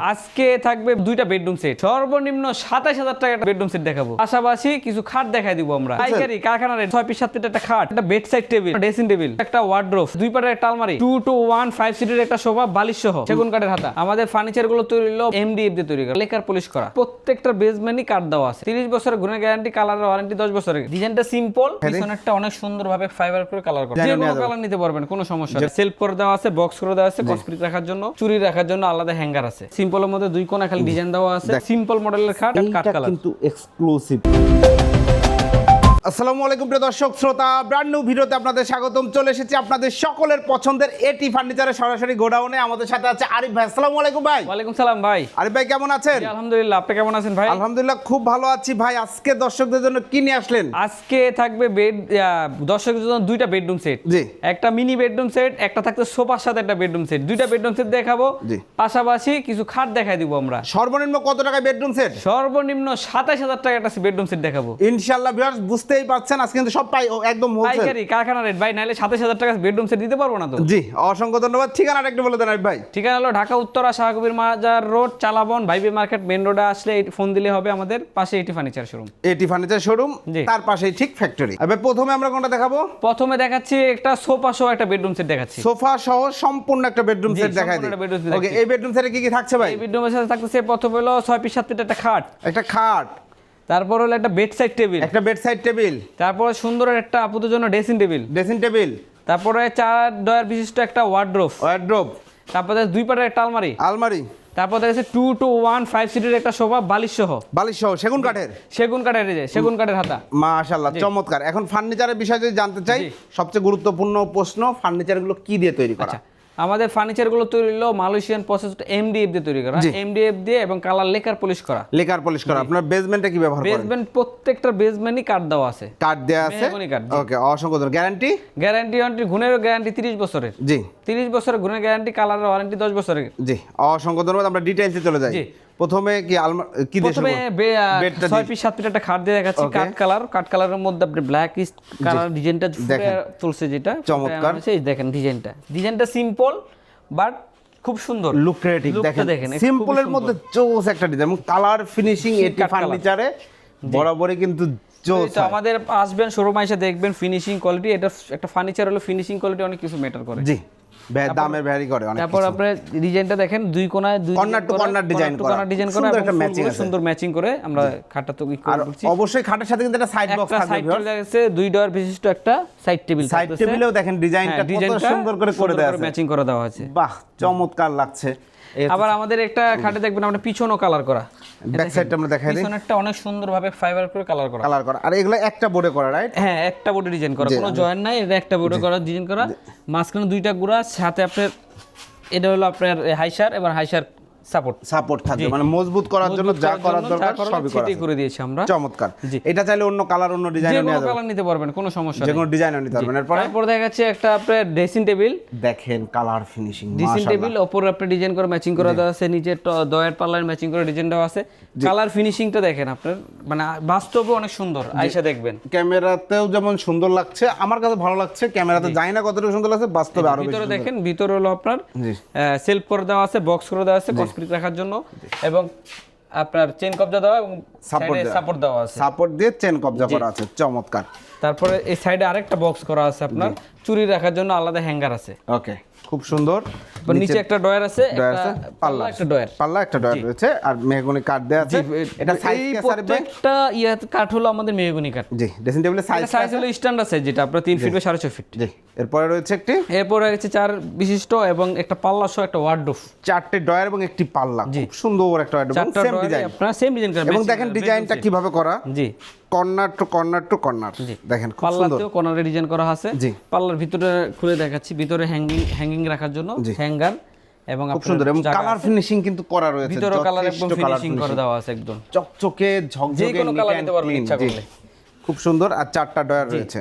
আজকে থাকবে দুইটা বেডরুম সেট সর্বনিম্ন সাতাশ হাজার টাকা বেডরুম সেট দেখাবো। পাশাপাশি কিছু খাট দেখাই দিব আমরা। পাইকারি কারখানার ছয় পিস সাত পিস একটা খাট একটা bed side table dressing table একটা ওয়ার্ড্রোফ দুই পাটের একটা আলমারি টু টু ওয়ান ফাইভ সিটের একটা সোফা বালিশ সহ সেগুন কাঠের হাতা। আমাদের ফার্নিচারগুলো তৈরি হলো এমডিএফ দিয়ে তৈরি করা। লেকার পলিশ করা। প্রত্যেকটা বেসমেন্টই কাঠ দেওয়া আছে। তিরিশ বছরের গুণের গ্যারান্টি কালার ওয়ারেন্টি দশ বছরের। ডিজাইনটা সিম্পল পিছনেরটা অনেক সুন্দর ভাবে ফাইবার করে কালার করা। যে কোনো কালার নিতে পারবেন কোনো সমস্যা নেই। সেলফ করে দেওয়া আছে বক্স করে দেওয়া আছে কসপ্রিট রাখার জন্য চুরি রাখার জন্য আলাদা হ্যাঙ্গার আছে। সিম্পলের মধ্যে দুই কোণা খালি ডিজাইন দেওয়া আছে। সিম্পল মডেলের খাট কাট কালার। কিন্তু এক্সক্লুসিভ আসসালামু আলাইকুম প্রিয় দর্শক শ্রোতা ব্র্যান্ড নিউ ভিডিওতে আপনাদের স্বাগতম। চলে এসেছি আপনাদের সকলের পছন্দের এটি ফার্নিচারের সরাসরি গোডাউনে। আমাদের সাথে আছে আরিফ ভাই। আসসালামু আলাইকুম ভাই। ওয়ালাইকুম সালাম ভাই। আরিফ ভাই কেমন আছেন? আলহামদুলিল্লাহ। আপনি কেমন আছেন ভাই? আলহামদুলিল্লাহ খুব ভালো আছি ভাই। আজকে দর্শকদের জন্য কি নিয়ে আসলেন? আজকে থাকবে বেড দর্শকের জন্য দুইটা বেডরুম সেট জি। একটা মিনি বেডরুম সেট একটা থাকবে সোফার সাথে একটা বেডরুম সেট দুইটা বেডরুম সেট দেখাবো। জি। পাশাপাশি কিছু খাট দেখাই দিব আমরা। সর্বনিম্ন কত টাকায় বেডরুম সেট সর্বনিম্ন সাতাশ হাজার টাকা একটা বেডরুম সেট দেখাবো। ইনশাআল্লাহ ভিউয়ার্স বুঝতেই পারছেন আজকে কিন্তু সব পাই একদম পাইকারি কারখানা রেট ভাই নাহলে সাতাশ হাজার টাকা বেডরুম সেট দিতে পারব না তো? জি অসংখ্য ধন্যবাদ। ঠিকানাটা একটু বলে দেন ভাই। ঠিকানা হলো ঢাকা উত্তরা শাহকবির মাজার রোড চালাবন ভাইবি মার্কেট মেন রোডে আসলে এই ফোন দিলে হবে আমাদের পাশে এটি ফার্নিচার শোরুম এটি ফার্নিচার শোরুম। তার পাশেই ঠিক ফ্যাক্টরি এবার প্রথমে আমরা কোনটা দেখাবো? প্রথমে দেখাচ্ছি একটা সোফা সহ একটা বেডরুম সেট দেখাচ্ছি। সোফা সহ সম্পূর্ণ একটা বেডরুম সেট দেখাই দিই। ওকে এই বেডরুম সেটে কি কি থাকছে ভাই? এই বেডরুমের সাথে থাকছে প্রথমে হলো ছয় পিস সাত পিস একটা খাট। একটা খাট। তারপর হলো একটা বেড সাইড টেবিল একটা বেড সাইড টেবিল তারপরে সুন্দর একটা আপুদের জন্য ড্রেসিং টেবিল ড্রেসিং টেবিল তারপরে চার ডয়ার বিশিষ্ট একটা ওয়ার্ড্রোফ ওয়ার্ড্রোব তারপরে দুই পাটের একটা আলমারি। আলমারি। তারপর দেখেছে টু টু ওয়ান ফাইভ সিটের একটা সোফা বালিশ সহ বালিশ সহ সেগুন কাঠের। সেগুন কাঠের যে সেগুন কাঠের হাতা। মাশাআল্লাহ চমৎকার। এখন ফার্নিচারের বিষয়ে যদি জানতে চাই সবচেয়ে গুরুত্বপূর্ণ প্রশ্ন ফার্নিচারগুলো কি দিয়ে তৈরি করা? আচ্ছা। আমাদের ফার্নিচারগুলো তৈরি হলো মালয়েশিয়ান প্রসেস এমডিএফ দিয়ে তৈরি করা। এমডিএফ দিয়ে এবং কালার লেকার পলিশ করা। লেকার পলিশ করা। আপনার বেসমেন্টে কি ব্যবহার করেন? বেসমেন্ট প্রত্যেকটা বেসমেন্টই কাট দেওয়া আছে। কাট দেওয়া আছে। ওকে অসংখ্য ধন্যবাদ। গ্যারান্টি গ্যারান্টি ওয়ারেন্টি গুণের গ্যারান্টি তিরিশ বছরের। জি। তিরিশ বছরের গুণের গ্যারান্টি কালারের ওয়ারেন্টি দশ বছরের। জি অসংখ্য ধন্যবাদ। আমরা ডিটেইলসে চলে যাই। জি। প্রথমে কি আলমা কি দিয়ে প্রথমে পিস পিস একটা খাট দিয়ে দেখাচ্ছি. কাঠ কালার। কাঠ কালারের মধ্যে আপনি ব্ল্যাক ইস্ট কালার ডিজাইনটা। চলছে যেটা। চমৎকার। এই দেখেন ডিজাইনটা। ডিজাইনটা সিম্পল বাট খুব সুন্দর। লুক্রেটিভ Lookটা দেখেন। সিম্পলের মধ্যে জোস একটা ডিজাইন এবং কালার ফিনিশিং এটি ফার্নিচারে বরাবরই কিন্তু জোস আমাদের আসবেন শোরুমে এসে দেখবেন ফিনিশিং কোয়ালিটি এটা একটা ফার্নিচার হলো ফিনিশিং কোয়ালিটি অনেক কিছু ম্যাটার করে। জি। দামের ভ্যারি করে অনেক তারপর আপনি ডিজাইনটা দেখেন দুই কোণায় দুই কর্নার টু কর্নার ডিজাইন করা। ডিজাইন করা সুন্দর একটা ম্যাচিং আছে। সুন্দর ম্যাচিং করে আমরা খাটটা তো আর অবশ্যই খাটের সাথে কিন্তু একটা সাইড বক্স থাকবে সাইড টেবিল আছে দুই ডয়ার বিশিষ্ট একটা সাইড টেবিল সাইড টেবিলেও দেখেন ডিজাইনটা কত সুন্দর করে করে দেওয়া আছে। ম্যাচিং করে দেওয়া আছে। বাহ চমৎকার লাগছে। আবার আমাদের একটা খাটে দেখবেন আমরা পিছনও কালার করা। ব্যাক সাইডটা আমরা দেখাই দিই। পিছনেরটা অনেক সুন্দরভাবে ফাইবার করে কালার করা। কালার করা। আর এগুলো একটা বোর্ডে করা রাইট হ্যাঁ একটা বোর্ডে ডিজাইন করা। কোনো জয়েন নাই এটা একটা বোর্ডে করা ডিজাইন করা। মাঝখানে দুইটা গুড়া সাথে আপনার এটা হলো আপনার হাইসার এবার হাইসার সাপোর্ট। সাপোর্ট থাকবে। মানে মজবুত করার জন্য যা করার দরকার সবই করা। করে দিয়েছি আমরা। চমৎকার। এটা চাইলে অন্য কালার অন্য ডিজাইন যে নেওয়া কোনো যাবে। কালার নিতে পারবেন কোনো সমস্যা যে কোনো ডিজাইন নিতে পারবেন। এরপরে? তারপর দেখা যাচ্ছে একটা আপনার ড্রেসিং টেবিল দেখেন কালার ফিনিশিং ড্রেসিং টেবিল ওপরে আপনি ডিজাইন করে ম্যাচিং করা দেওয়া আছে নিচের ট- দয়ের পাল্লার ম্যাচিং করে ডিজাইন দেওয়া আছে। কালার ফিনিশিংটা দেখেন আপনার মানে বাস্তবে অনেক সুন্দর আইসা দেখবেন। ক্যামেরাতেও যেমন সুন্দর লাগছে আমার কাছে ভালো লাগছে ক্যামেরাতে জানি না কতটুকু সুন্দর লাগছে বাস্তবে আরও ভিতরে দেখেন ভিতরে হলো আপনার। সেলফ করে দেওয়া আছে বক্স করে দেওয়া আছে কসপ্রিট রাখার জন্য এবং আপনার চেন কবজা দেওয়া এবং সাপোর্ট। সাপোর্ট দেওয়া। আছে। সাপোর্ট দিয়ে চেন কবজা করা আছে চমৎকার। তারপরে এই সাইডে আরেকটা বক্স করা আছে আপনার। চুরি রাখার জন্য আলাদা হ্যাঙ্গার আছে। ওকে খুব সুন্দর। নিচে একটা ডয়ার আছে ডয়ার আছে পাল্লা। একটা ডয়ার পাল্লা একটা ডয়ার রয়েছে আর মেহগনি কাঠ দেওয়া আছে। এটা সাইজ? প্রত্যেকটা ইয়ে কাঠ হলো আমাদের মেহগনি কাঠ। জি ড্রেসিং টেবিলের সাইজ সাইজ হলো স্ট্যান্ডার্ড সাইজ যেটা আপনার তিন ফিট বা সাড়ে ছয় ফিট জি এরপরে রয়েছে একটি? এরপর রয়েছে চার বিশিষ্ট এবং একটা পাল্লা সহ একটা ওয়ার্ডরোফ চারটে ডয়ার এবং একটি পাল্লা। খুব সুন্দর একটা চারটা সেম ডিজাইন আপনার সেম ডিজাইন করবেন এবং দেখেন ডিজাইনটা কীভাবে করা? জি। Corner to corner to corner. দেখেন খুব সুন্দর। কর্নারে ডিজাইন করা আছে। জি। পাল্লার ভিতরে খুলে দেখাচ্ছি ভিতরে হ্যাঙ্গিং হ্যাঙ্গিং রাখার জন্য হ্যাঙ্গার এবং খুব সুন্দর এবং কালার ফিনিশিং কিন্তু করা রয়েছে ভিতরে কালার একদম ফিনিশিং করে দেওয়া আছে একদম। চকচকে যে কোনো কালার নিতে পারবেন ইচ্ছা করলে। খুব সুন্দর আর চারটা ডয়ার রয়েছে।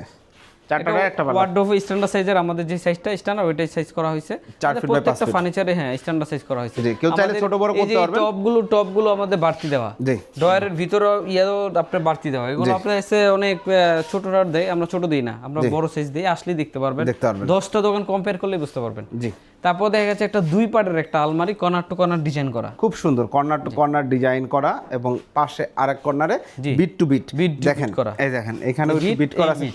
চারটা একটা ওয়ার্ডরোব স্ট্যান্ডার্ড সাইজের আমাদের যে সাইজটা স্ট্যান্ডার্ড ওইটাই সাইজ করা হয়েছে। চার আমাদের feet by পাঁচ প্রত্যেকটা ফার্নিচারে হ্যাঁ স্ট্যান্ডার্ড সাইজ করা হয়েছে। কেউ চাইলে ছোট বড় করতে পারবেন। টপগুলো টপগুলো আমাদের বাড়তি দেওয়া। ডয়ারের ভিতরে ইয়েও আপনার বাড়তি দেওয়া। এগুলো আপনার এসে অনেক ছোট ডয়ার দেয় আমরা ছোট দিই না। আমরা বড় সাইজ দিই আসলেই দেখতে পারবেন। দশটা দোকান কম্পেয়ার করলে বুঝতে পারবেন। জি। তারপর দেখা গেছে একটা দুই পাটের একটা আলমারি কর্নার টু কর্নার ডিজাইন করা। খুব সুন্দর কর্নার টু কর্নার ডিজাইন করা এবং পাশে আরেক কর্নারে বিট টু বিট বিট দেখেন করা। এই দেখেন এখানে বিট করা আছে।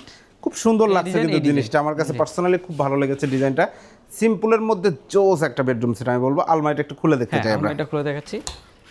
খুব সুন্দর লাগছে কিন্তু জিনিসটা। আমার কাছে পার্সোনালি খুব ভালো লেগেছে ডিজাইনটা সিম্পলের মধ্যে জোস একটা বেডরুম সেটা আমি বলব। আলমারিটা একটু খুলে দেখতে হ্যাঁ চাই আমরা। এটা খুলে দেখাচ্ছি।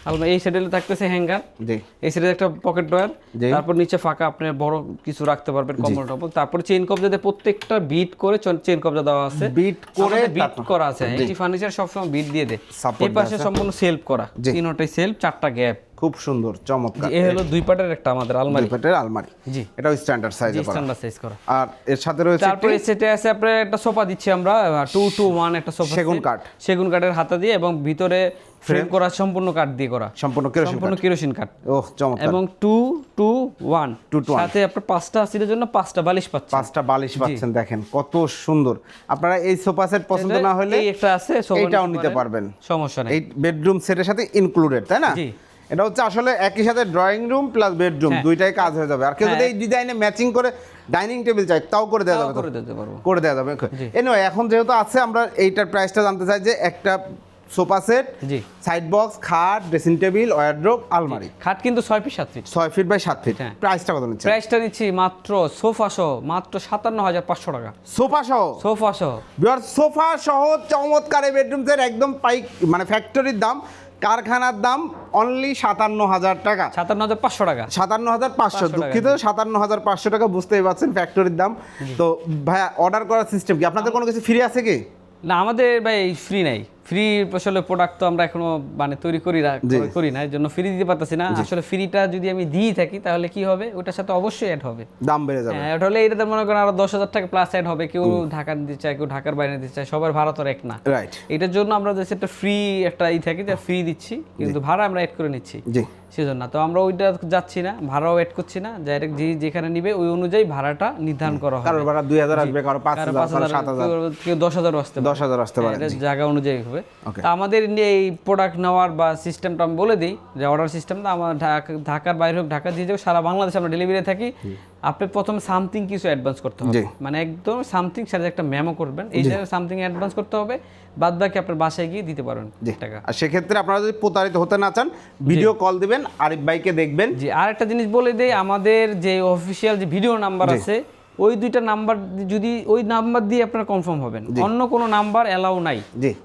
আলমারি এই সাইডে থাকতেছে হ্যাঙ্গার জি। এই সাইডে একটা পকেট ড্রয়ার তারপর নিচে ফাঁকা আপনি বড় কিছু রাখতে পারবেন কম্বল টম্বল তারপর চেইন কবজাতে প্রত্যেকটা বিট করে চেইন কবজা দেওয়া আছে। বিট করে বিট করা আছে। এই ফার্নিচার সবসময় বিট দিয়ে দেয়। এই পাশে সম্পূর্ণ সেলফ করা। তিনটাই সেলফ চারটা গ্যাপ খুব সুন্দর চমৎকার। এই হলো দুই পাটের একটা আমাদের আলমারি। দুই পাটের আলমারি। জি। এটাও স্ট্যান্ডার্ড সাইজে করা। স্ট্যান্ডার্ড সাইজ করা। আর এর সাথে রয়েছে তারপরে সেটে আছে আপনার একটা সোফা দিচ্ছি আমরা টু টু ওয়ান একটা সোফা সেগুন কাঠ। সেগুন কাঠের হাতা দিয়ে এবং ভিতরে ফ্রেম করা সম্পূর্ণ কাঠ দিয়ে করা। সম্পূর্ণ কেরোসিন সম্পূর্ণ কেরোসিন কাঠ। ওহ চমৎকার। এবং two two one Two to one। সাথে আপনার পাঁচটা সিটের জন্য পাঁচটা বালিশ পাচ্ছেন। পাঁচটা বালিশ পাচ্ছেন দেখেন কত সুন্দর। আপনারা এই সোফা সেট পছন্দ না হলে এই একটা আছে sofa এইটাও নিতে পারবেন। সমস্যা নেই। এই বেডরুম সেটের সাথে ইনক্লুডেড তাই না? জি। এটা হচ্ছে আসলে একই সাথে ড্রয়িং রুম প্লাস বেডরুম হ্যাঁ। দুইটাই কাজ হয়ে যাবে। আর কেউ যদি এই ডিজাইনে ম্যাচিং করে ডাইনিং টেবিল চাই তাও করে দেওয়া যাবে করে দিতে পারব। করে দেওয়া যাবে। এনিওয়ে এখন যেহেতু আছে আমরা এইটার প্রাইসটা জানতে চাই যে একটা সোফা সেট জি। সাইড বক্স খাট ড্রেসিং টেবিল ওয়ারড্রোব আলমারি খাট কিন্তু ছয় ফিট সাত ফিট ছয় ফিট বাই সাত ফিট হ্যাঁ। প্রাইসটা কত নিচ্ছে প্রাইসটা নিচ্ছি মাত্র সোফা সহ মাত্র সাতান্ন হাজার পাঁচশো টাকা। সোফা সহ? সোফা সহ। সোফা সহ চমৎকার এই বেডরুম সেট একদম পাইক মানে ফ্যাক্টরির দাম কারখানার দাম অনলি সাতান্ন হাজার টাকা। সাতান্ন হাজার পাঁচশো টাকা। সাতান্ন হাজার পাঁচশো দুঃখিত সাতান্ন হাজার পাঁচশো টাকা বুঝতেই পারছেন ফ্যাক্টরির দাম। তো ভাইয়া অর্ডার করার সিস্টেম কি? আপনাদের কোনো কিছু ফ্রি আছে কি? না আমাদের ভাই ফ্রি নাই। ফ্রি আসলে প্রোডাক্ট তো আমরা এখনও মানে তৈরি করি করি না এর জন্য ফ্রি দিতে পারতেছি না। আসলে ফ্রিটা যদি আমি দিই থাকি তাহলে কি হবে? ওটার সাথে অবশ্যই অ্যাড হবে। দাম বেড়ে যাবে। হ্যাঁ ওটা হলে এটাতে মনে করেন আরও দশ হাজার টাকা প্লাস অ্যাড হবে। কেউ ঢাকা দিতে চায় কেউ ঢাকার বাইরে দিতে চায় সবার ভাড়া তো এক না। রাইট এটার জন্য আমরা যে একটা ফ্রি একটা ই থাকি ফ্রি দিচ্ছি কিন্তু ভাড়া আমরা অ্যাড করে নিচ্ছি। জি। সেজন্য। তো আমরা ওইটা যাচ্ছি না ভাড়াও অ্যাড করছি না। ডাইরেক্ট যে যেখানে নিবে ওই অনুযায়ী ভাড়াটা নির্ধারণ করা হবে। কারোর ভাড়া দুই হাজার আসবে কারও পাঁচ হাজার হাজার সাত হাজার। কেউ- দশ হাজারও আসতে পারে। দশ হাজার আসতে পারে। জায়গা অনুযায়ী হবে। Okay. তা আমাদের এই প্রোডাক্ট নেওয়ার বা সিস্টেমটা আমি বলে দিই যে অর্ডার সিস্টেমটা আমার ঢাকা- ঢাকার বাইরে হোক ঢাকা দিয়ে যাও সারা বাংলাদেশে আমরা ডেলিভারি থাকি। আপনি প্রথমে সামথিং কিছু অ্যাডভান্স করতে হবে। মানে একদম সামথিং সাথে একটা মেমো করবেন। এই জায়গায় সামথিং অ্যাডভান্স করতে হবে বাদ বাকি আপনার বাসায় গিয়ে দিতে পারবেন টাকা। আর সেক্ষেত্রে আপনারা যদি প্রতারিত হতে না চান ভিডিও কল দিবেন আরিফ ভাইকে দেখবেন। জি আর একটা জিনিস বলে দেই আমাদের যে অফিসিয়াল যে ভিডিও নাম্বার আছে ওই দুইটা নাম্বার যদি ওই নাম্বার দিয়ে আপনারা কনফার্ম হবেন। অন্য কোনো নাম্বার অ্যালাউ নাই।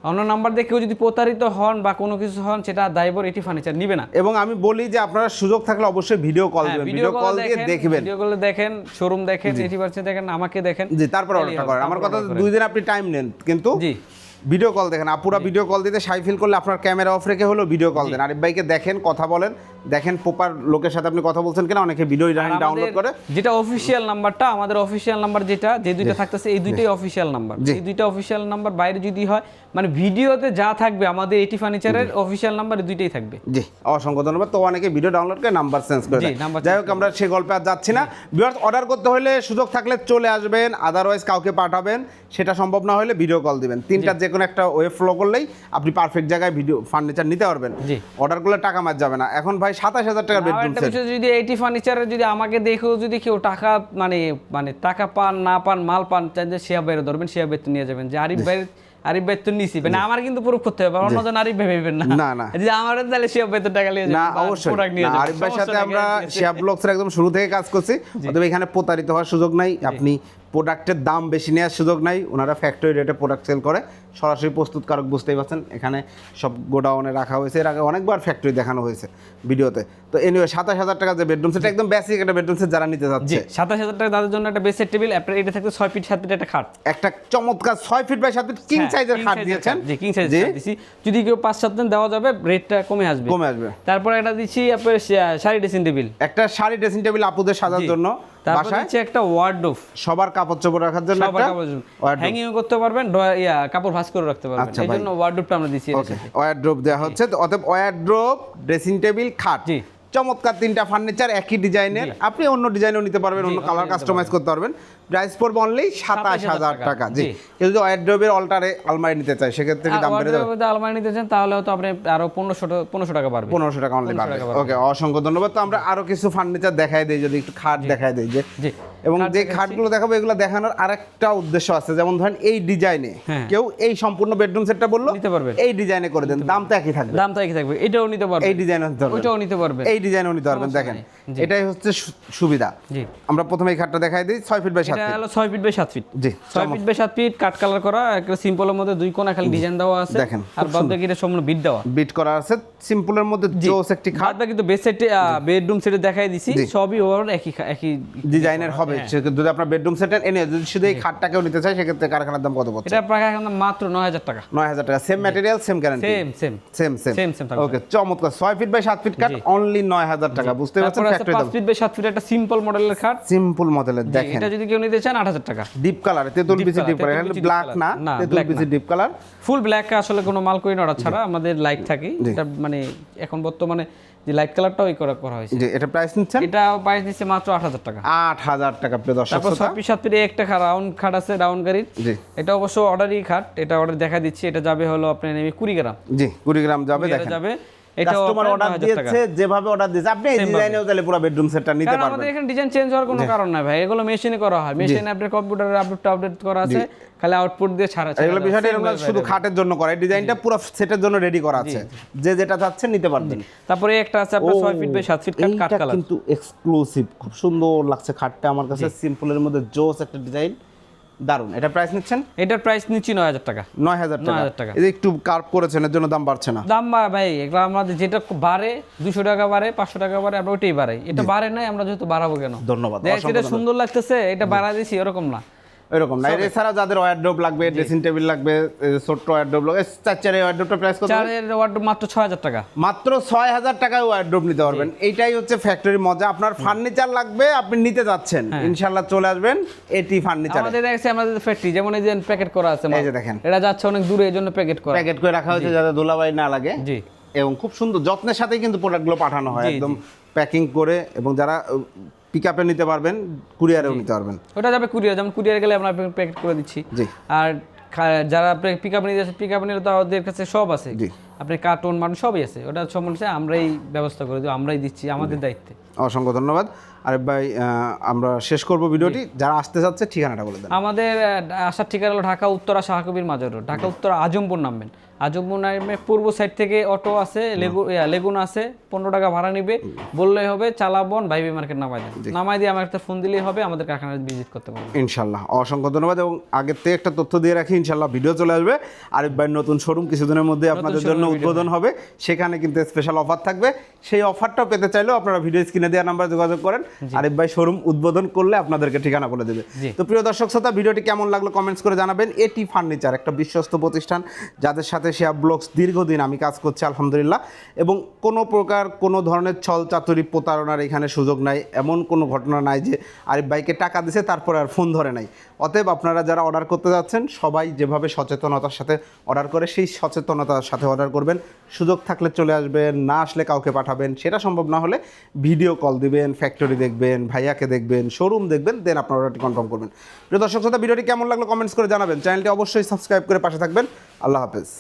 অন্য নাম্বার দিয়ে কেউ যদি প্রতারিত হন বা কোনো কিছু হন সেটা দায়বর এটি ফার্নিচার নিবে না। এবং আমি বলি যে আপনারা সুযোগ থাকলে অবশ্যই ভিডিও কল হ্যাঁ, দিবেন ভিডিও কল দিয়ে দেখবেন। ভিডিও কলে দেখেন শোরুম দেখেন এটি ফার্নিচার দেখেন আমাকে দেখেন জি তারপর অর্ডারটা করেন। আমার কথা দুই দিন আপনি টাইম নেন কিন্তু জি। ভিডিও কল দেখেন। আপুরা ভিডিও কল দিতে সাই ফিল করলে আপনার ক্যামেরা অফ রেখে হলো ভিডিও কল দেন। আরিফ ভাইকে দেখেন কথা বলেন দেখেন প্রপার লোকের সাথে আপনি কথা বলছেন কিনা অনেকে ভিডিও ডাউনলোড করে। যেটা অফিসিয়াল নাম্বারটা আমাদের অফিসিয়াল নাম্বার যেটা যে দুইটা থাকতেছে এই দুইটাই অফিসিয়াল নাম্বার। এই দুইটা অফিসিয়াল নাম্বার বাইরে যদি হয় মানে ভিডিওতে যা থাকবে আমাদের এটি ফার্নিচারের অফিসিয়াল নাম্বার এই দুইটাই থাকবে। জি অসংখ্য ধন্যবাদ। তো অনেকে ভিডিও ডাউনলোড করে নাম্বার চেঞ্জ করে যাই হোক আমরা সে গল্পে আর যাচ্ছি না। বিয়ার্স অর্ডার করতে হলে সুযোগ থাকলে চলে আসবেন আদারওয়াইজ কাউকে পাঠাবেন। সেটা সম্ভব না হলে ভিডিও কল দিবেন। তিনটা যে কোনো একটা ওয়েব ফ্লো করলেই আপনি পারফেক্ট জায়গায় ভিডিও ফার্নিচার নিতে পারবেন। জি। অর্ডার করলে টাকা মার যাবে না। এখন ভাই সাতাশ হাজার টাকার বেডরুম সেট যদি এইটি ফার্নিচারের যদি আমাকে দেখেও যদি কেউ টাকা মানে মানে টাকা পান না পান মাল পান চাইলে শেয়া বাইরে ধরবেন শেয়া বাইরে নিয়ে যাবেন। যে আরিফ ভাই আরিফ ভাই তো নিছি মানে আমার কিন্তু প্রুফ করতে হবে অন্যজন আরিফ ভাই ভেবেন না। না, না। যে আমার তাহলে শেয়া ভাই তো টাকা নিয়ে না অবশ্যই। আরিফ ভাইয়ের সাথে আমরা। ব্লগসের একদম শুরু থেকে কাজ করছি অতএব এখানে প্রতারিত হওয়ার সুযোগ নাই আপনি প্রোডাক্টের দাম বেশি নেওয়ার সুযোগ নাই। ওনারা ফ্যাক্টরি রেটে প্রোডাক্ট সেল করে। সরাসরি প্রস্তুতকারক বুঝতেই পারছেন। এখানে সব গোডাউনে রাখা হয়েছে। এর আগে অনেকবার ফ্যাক্টরি দেখানো হয়েছে ভিডিওতে। তো এনিওয়ে সাতাশ হাজার টাকা যে বেডরুম সেটা একদম বেসিক একটা বেডরুম সেট যারা নিতে যাচ্ছে সাতাশ হাজার টাকা তাদের জন্য একটা বেসের টেবিল আপনার এটা থাকতে ছয় ফিট সাত ফিট একটা খাট। একটা চমৎকার ছয় ফিট বাই সাত ফিট কিং সাইজের খাট দিয়েছেন। জি কিং সাইজ দিছি। যদি কেউ পাঁচ সাত দিন দেওয়া যাবে রেটটা কমে আসবে। কমে আসবে। তারপরে এটা দিচ্ছি আপনার শাড়ি ড্রেসিং টেবিল একটা শাড়ি ড্রেসিং টেবিল আপুদের সাজার জন্য। তারপর হচ্ছে একটা ওয়ার্ডরোব সবার কাপড় চোপড় রাখার জন্য একটা হ্যাঙ্গিং করতে পারবেন ইয়া কাপড় ভাঁজ করে রাখতে পারবেন। আচ্ছা, এই জন্য ওয়ার্ডরোবটা আমরা দিচ্ছি ওয়ার্ডরোব দেওয়া হচ্ছে। অতএব ওয়ার্ডরোব ড্রেসিং টেবিল খাট। জি। চমৎকার তিনটা ফার্নিচার একই ডিজাইনের আপনি অন্য ডিজাইনও নিতে পারবেন অন্য কালার কাস্টমাইজ করতে পারবেন। প্রাইস পড়বে অনলি সাতাশ হাজার টাকা। জি। যদি অল্টারে আলমারি নিতে চায় সেক্ষেত্রে কি দাম বেড়ে যাবে? আলমারি নিতে চান তাহলে হয়তো আপনি আরও পনেরোশো পনেরোশো টাকা পারবে পনেরোশো টাকা অনলি 1500 পাবে টাকা পাবে। ওকে অসংখ্য ধন্যবাদ। তো আমরা আরও কিছু ফার্নিচার দেখাই দিই যদি একটু খাট দেখাই দিই যে। এবং যে খাটগুলো দেখাবো এগুলো দেখানোর আরেকটা উদ্দেশ্য আছে। যেমন ধরেন এই ডিজাইনে হ্যাঁ। কেউ এই সম্পূর্ণ বেডরুম সেটটা বলল নিতে পারবেন। এই ডিজাইনে করে দেন। দাম তো একই থাকবে। দাম তো একই থাকবে। এটাও নিতে পারবে। এই ডিজাইন নিতে পারবেন ওইটাও নিতে পারবে। এই ডিজাইনও নিতে পারবেন। দেখেন এটাই হচ্ছে সুবিধা। আমরা প্রথমে এই খাটটা দেখাই দিই ছয় ফিট বাই সাত এটা হলো ছয় ফিট বাই সাত ফিট। জি ছয় ফিট বাই সাত ফিট কাট কালার করা একটা সিম্পলের মধ্যে দুই কোণা খালি ডিজাইন দেওয়া আছে। দেখেন, আর বাদ বাকি এটা সম্পূর্ণ বিট দেওয়া। বিট করা আছে সিম্পলের মধ্যে জোস একটি খাট। বাদ বাকি তো বেড সেটে বেডরুম সেটে দেখাই দিছি সবই ওভার একই একই ডিজাইনের হবে। যদি আপনার বেডরুম সেটের এনে যদি শুধু এই খাটটাকেও নিতে চায় সেক্ষেত্রে কারখানার দাম কত পড়ছে? এটা মাত্র টাকা। টাকা same material same guarantee same same okay চমৎকার। ছয় ফিট বাই সাত ফিট কাট অনলি নয় হাজার টাকা। বুঝতে পারছেন ফ্যাক্টরি ফিট বাই ফিট একটা সিম্পল মডেলের খাট। সিম্পল মডেলের দেখেন। এটা যদি কেউ নিতে চান আট হাজার টাকা। ডিপ কালার তেঁতুল বিচি ডিপ কালার ব্ল্যাক না তেঁতুল বিচি ডিপ কালার ফুল ব্ল্যাক আসলে কোনো ছাড়া আমাদের লাইট থাকে। এটা মানে এখন বর্তমানে যে লাইট কালারটাও ওই করা করা হয়েছে। এটা প্রাইস নিচ্ছেন? এটা প্রাইস দিচ্ছে মাত্র আট হাজার টাকা। আট হাজার টাকা প্রিয় দর্শক তারপর একটা রাউন্ড খাট আছে রাউন্ড গাড়ির। জি। এটা অবশ্য অর্ডারই খাট এটা অর্ডার দেখা দিচ্ছি এটা যাবে হলো আপনার নেমে কুড়ি গ্রাম জি কুড়ি গ্রাম যাবে দেখেন। যাবে। কাস্টমার অর্ডার 9000 টাকা। দিয়েছে যেভাবে অর্ডার দিয়েছে আপনি এই ডিজাইনেও তাহলে পুরো বেডরুম সেটটা নিতে পারবেন আমাদের এখানে ডিজাইন চেঞ্জ হওয়ার কোনো কারণ নাই ভাই এগুলো মেশিনে করা হয়। মেশিনে আপনার কম্পিউটারে আপডেট আপডেট করা আছে খালি আউটপুট দিয়ে ছাড়া এগুলো বিষয়টা শুধু খাটের জন্য করা এই ডিজাইনটা পুরো সেটের জন্য রেডি করা আছে। যে যেটা চাচ্ছেন নিতে পারবেন। তারপরে একটা আছে আপনার ছয় ফিট বাই সাত ফিট কাট কাট কালার কিন্তু এক্সক্লুসিভ খুব সুন্দর লাগছে খাটটা। আমার কাছে সিম্পলের মধ্যে জোস একটা ডিজাইন দারুণ এটা প্রাইস নিচ্ছেন? এটার প্রাইস নিচ্ছি নয় হাজার টাকা। নয় হাজার টাকা। 9,000 টাকা। এই একটু কার্ভ করেছেন এর জন্য দাম বাড়ছে না। দাম ভাই এগুলো আমাদের যেটা বাড়ে দুশো টাকা বাড়ে পাঁচশো টাকা বাড়ে আমরা ওইটাই বাড়াই। এটা বাড়ে নাই আমরা যেহেতু বাড়াবো কেন? ধন্যবাদ এটা সুন্দর লাগতেছে এটা বাড়া দিছি এরকম না। এরকম না। এছাড়া যাদের ওয়ারড্রোব লাগবে ড্রেসিং টেবিল লাগবে ছোট্ট ওয়ারড্রোব লাগবে চার চার ওয়ারড্রোবটা প্রাইস কত? চারের ওয়ার্ড মাত্র ছয় হাজার টাকা। মাত্র ছয় হাজার টাকায় ওয়ারড্রোব নিতে পারবেন। এইটাই হচ্ছে ফ্যাক্টরি মজা। আপনার ফার্নিচার লাগবে আপনি নিতে যাচ্ছেন। হ্যাঁ। ইনশাল্লাহ চলে আসবেন এটি ফার্নিচার আমাদের দেখছি আমাদের ফ্যাক্টরি যেমন এই যে প্যাকেট করা আছে। এই যে দেখেন। এটা যাচ্ছে অনেক দূরে এই জন্য প্যাকেট করা। প্যাকেট করে রাখা হয়েছে যাতে ধুলাবাই না লাগে। জি। এবং খুব সুন্দর যত্নের সাথেই কিন্তু প্রোডাক্টগুলো পাঠানো হয়। একদম প্যাকিং করে এবং যারা পিক আপে নিতে পারবেন কুরিয়ারেও নিতে পারবেন। ওটা যাবে কুরিয়ার যেমন কুরিয়ার গেলে আমরা প্যাকেট করে দিচ্ছি। জি। আর যারা পিক আপ নিয়ে যাচ্ছে পিক আপ নিলে তো আমাদের কাছে সব আছে। জি। আপনি কার্টুন মানুষ সবই আছে। ওটা সমস্যা আমরাই ব্যবস্থা করে দিই আমরাই দিচ্ছি আমাদের দায়িত্বে। অসংখ্য ধন্যবাদ। আরে ভাই আমরা শেষ করব ভিডিওটি। যারা আসতে চাচ্ছে ঠিকানাটা বলে দেন। আমাদের আসার ঠিকানা হলো ঢাকা উত্তরা শাহকবির মাজার রোড। ঢাকা উত্তরা আজমপুর নামবেন। আজমপুর নামে পূর্ব সাইড থেকে অটো আছে লেগু লেগুন আছে পনেরো টাকা ভাড়া নিবে। বললেই হবে চালাবন ভাইবি মার্কেট নামাই দেন। নামাই দিয়ে আমার একটা ফোন দিলেই হবে আমাদের কারখানায় ভিজিট করতে পারবেন ইনশাল্লাহ অসংখ্য ধন্যবাদ এবং আগের থেকে একটা তথ্য দিয়ে রাখি ইনশাল্লাহ ভিডিও চলে আসবে। আরিফ ভাইয়ের নতুন শোরুম কিছুদিনের মধ্যে আপনাদের জন্য উদ্বোধন হবে। সেখানে কিন্তু স্পেশাল অফার থাকবে। সেই অফারটাও পেতে চাইলেও আপনারা ভিডিও স্ক্রিনে দেওয়া নাম্বার যোগাযোগ করেন। আরিফ ভাই শোরুম উদ্বোধন করলে আপনাদেরকে ঠিকানা বলে দেবে। তো প্রিয় দর্শক শ্রোতা ভিডিওটি কেমন লাগল কমেন্টস করে জানাবেন। এটি ফার্নিচার একটা বিশ্বস্ত প্রতিষ্ঠান যাদের সাথে শেয়ার ব্লগস দীর্ঘদিন আমি কাজ করছি, আলহামদুলিল্লাহ। এবং কোনো প্রকার কোনো ধরনের ছল চাতুরি প্রতারণার এখানে সুযোগ নাই, এমন কোনো ঘটনা নাই যে আরিফ ভাইকে টাকা দিছে, তারপরে আর ফোন ধরে নাই। অতএব আপনারা যারা অর্ডার করতে যাচ্ছেন, সবাই যেভাবে সচেতনতার সাথে অর্ডার করে, সেই সচেতনতার সাথে অর্ডার করবেন। সুযোগ থাকলে চলে আসবেন, না আসলে কাউকে পাঠাবেন, সেটা সম্ভব না হলে ভিডিও কল দিবেন ফ্যাক্টরি দেখবেন, ভাইয়াকে দেখবেন শোরুম দেখবেন দেন আপনার অর্ডারটি কনফার্ম করবেন। প্রিয় দর্শক, শ্রোতা, ভিডিওটি কেমন লাগল কমেন্টস করে জানাবেন। চ্যানেলটি অবশ্যই সাবস্ক্রাইব করে পাশে থাকবেন। আল্লাহ হাফেজ।